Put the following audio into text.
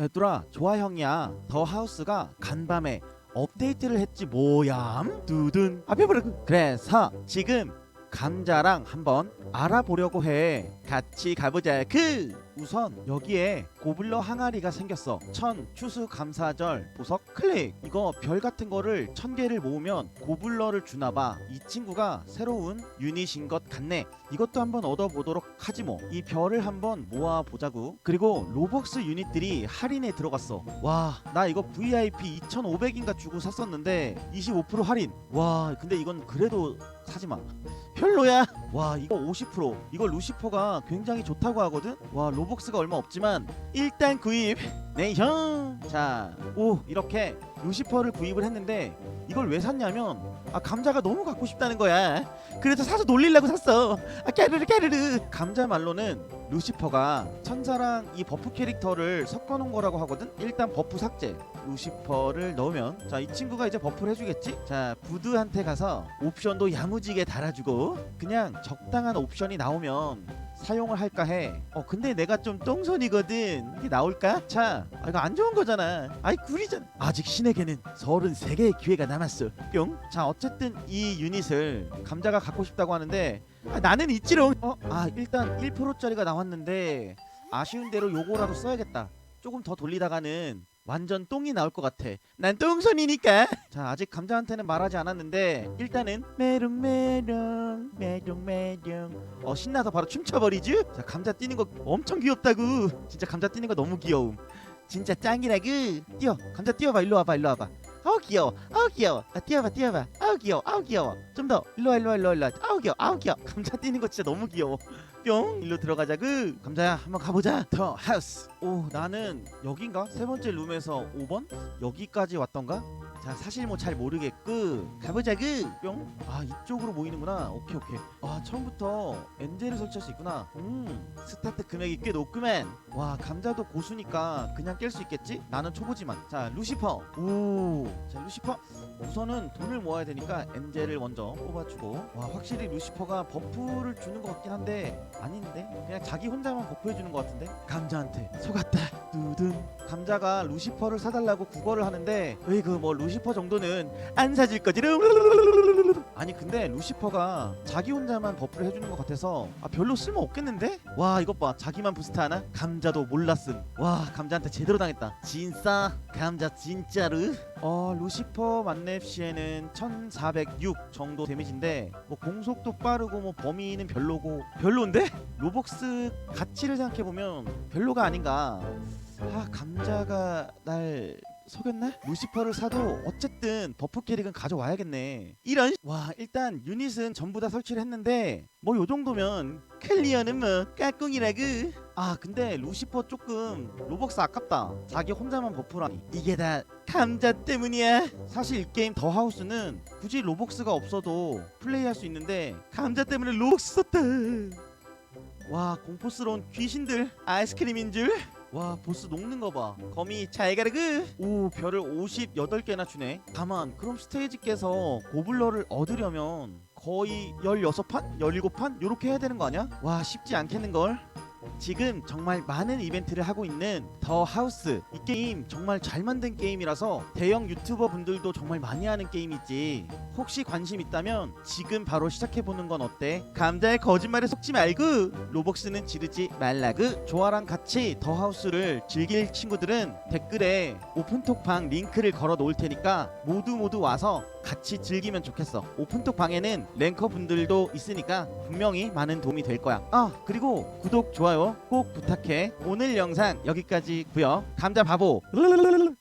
얘들아 좋아 형이야. 더 하우스가 간밤에 업데이트를 했지 뭐얌? 두둔. 아벼버르 그래서 지금 감자랑 한번 알아보려고 해. 같이 가보자. 그 우선 여기에 고블러 항아리가 생겼어. 천 추수 감사절 보석 클릭. 이거 별 같은 거를 천 개를 모으면 고블러를 주나봐. 이 친구가 새로운 유닛인 것 같네. 이것도 한번 얻어보도록 하지 뭐. 이 별을 한번 모아보자고 그리고 로벅스 유닛들이 할인에 들어갔어. 와 나 이거 VIP 2,500인가 주고 샀었는데 25% 할인. 와 근데 이건 그래도 사지마. 별로야. 와 이거 50% 이거 루시퍼가 굉장히 좋다고 하거든? 와 로 벅스가 얼마 없지만 일단 구입. 네형자오 이렇게 루시퍼를 구입을 했는데 이걸 왜 샀냐면 아 감자가 너무 갖고 싶다는 거야. 그래서 사서 놀리려고 샀어. 아 까르르 까르르. 감자 말로는 루시퍼가 천사랑 이 버프 캐릭터를 섞어놓은 거라고 하거든. 일단 버프 삭제. 루시퍼를 넣으면. 자 이 친구가 이제 버프를 해주겠지? 자 부드한테 가서 옵션도 야무지게 달아주고 그냥 적당한 옵션이 나오면 사용을 할까 해. 어 근데 내가 좀 똥손이거든. 이게 나올까? 자, 아, 이거 안 좋은 거잖아. 아이 구리잖아. 아직 신에게는 33개의 기회가 남았어. 뿅. 자, 어쨌든 이 유닛을 감자가 갖고 싶다고 하는데 아, 나는 있지롱. 어, 아 일단 1%짜리가 나왔는데 아쉬운 대로 요거라도 써야겠다. 조금 더 돌리다가는 완전 똥이 나올 것 같아. 난 똥손이니까. 자, 아직 감자한테는 말하지 않았는데 일단은 메롱 메롱 메롱 메롱. 어 신나서 바로 춤춰버리지? 자, 감자 뛰는 거 엄청 귀엽다고. 진짜 감자 뛰는 거 너무 귀여움. 진짜 짱이라구. 뛰어. 감자 뛰어봐. 일로 와봐. 일로 와봐. 아우 귀여워. 아우 귀여워. 아, 뛰어봐. 뛰어봐. 아우 귀여워. 아우 귀여워. 좀 더. 일로 와. 일로 와. 일로 와. 일로 와. 아우 귀여워. 아우 귀여워. 감자 뛰는 거 진짜 너무 귀여워. 뿅 일로 들어가자구 감자야 한번 가보자 더 하우스 오 나는 여긴가 세 번째 룸에서 5번 여기까지 왔던가 자 사실 뭐 잘 모르겠고. 가보자구. 뿅아 이쪽으로 모이는구나. 오케이 오케이. 아 처음부터 엔젤을 설치할 수 있구나. 음. 스타트 금액이 꽤 높구만. 와 감자도 고수니까 그냥 깰 수 있겠지? 나는 초보지만. 자 루시퍼. 오자 루시퍼. 우선은 돈을 모아야 되니까 엔젤을 먼저 뽑아주고. 와 확실히 루시퍼가 버프를 주는 것 같긴 한데 아닌데? 그냥 자기 혼자만 버프해주는 것 같은데? 감자한테 속았다. 두둔. 감자가 루시퍼를 사달라고 구걸을 하는데 으이그 뭐 루시 퍼 정도는 안 사줄 거지롱 아니 근데 루시퍼가 자기 혼자만 버프를 해주는 것 같아서 아 별로 쓸모 없겠는데? 와 이것 봐. 자기만 부스트 하나? 감자도 몰랐음. 와 감자한테 제대로 당했다. 진짜 감자 진짜로? 어 루시퍼 만렙 시에는 1406 정도 데미지인데 뭐 공속도 빠르고 뭐 범위는 별로고 별론데? 로벅스 가치를 생각해 보면 별로가 아닌가. 아 감자가 날 속였나? 루시퍼를 사도 어쨌든 버프 캐릭은 가져와야겠네. 이런 씨- 와 일단 유닛은 전부 다 설치를 했는데 뭐 요 정도면 클리어는 뭐 까꿍이라구. 아 근데 루시퍼 조금 로벅스 아깝다. 자기 혼자만 버프라니 이게 다 감자 때문이야. 사실 이 게임 더 하우스는 굳이 로벅스가 없어도 플레이할 수 있는데 감자 때문에 로벅스 썼다. 와 공포스러운 귀신들. 아이스크림인 줄 와 보스 녹는 거봐 거미 잘 가르그 오 별을 58개나 주네 가만 그럼 스테이지 깨서 고블러를 얻으려면 거의 16판? 17판? 요렇게 해야 되는 거 아니야? 와 쉽지 않겠는걸 지금 정말 많은 이벤트를 하고 있는 더 하우스 이 게임 정말 잘 만든 게임이라서 대형 유튜버 분들도 정말 많이 하는 게임이지 혹시 관심 있다면 지금 바로 시작해보는 건 어때? 감자의 거짓말에 속지 말고 로벅스는 지르지 말라구 조아랑 같이 더 하우스를 즐길 친구들은 댓글에 오픈톡방 링크를 걸어 놓을 테니까 모두 모두 와서 같이 즐기면 좋겠어. 오픈톡 방에는 랭커 분들도 있으니까 분명히 많은 도움이 될 거야. 아 그리고 구독 좋아요 꼭 부탁해. 오늘 영상 여기까지고요. 감자 바보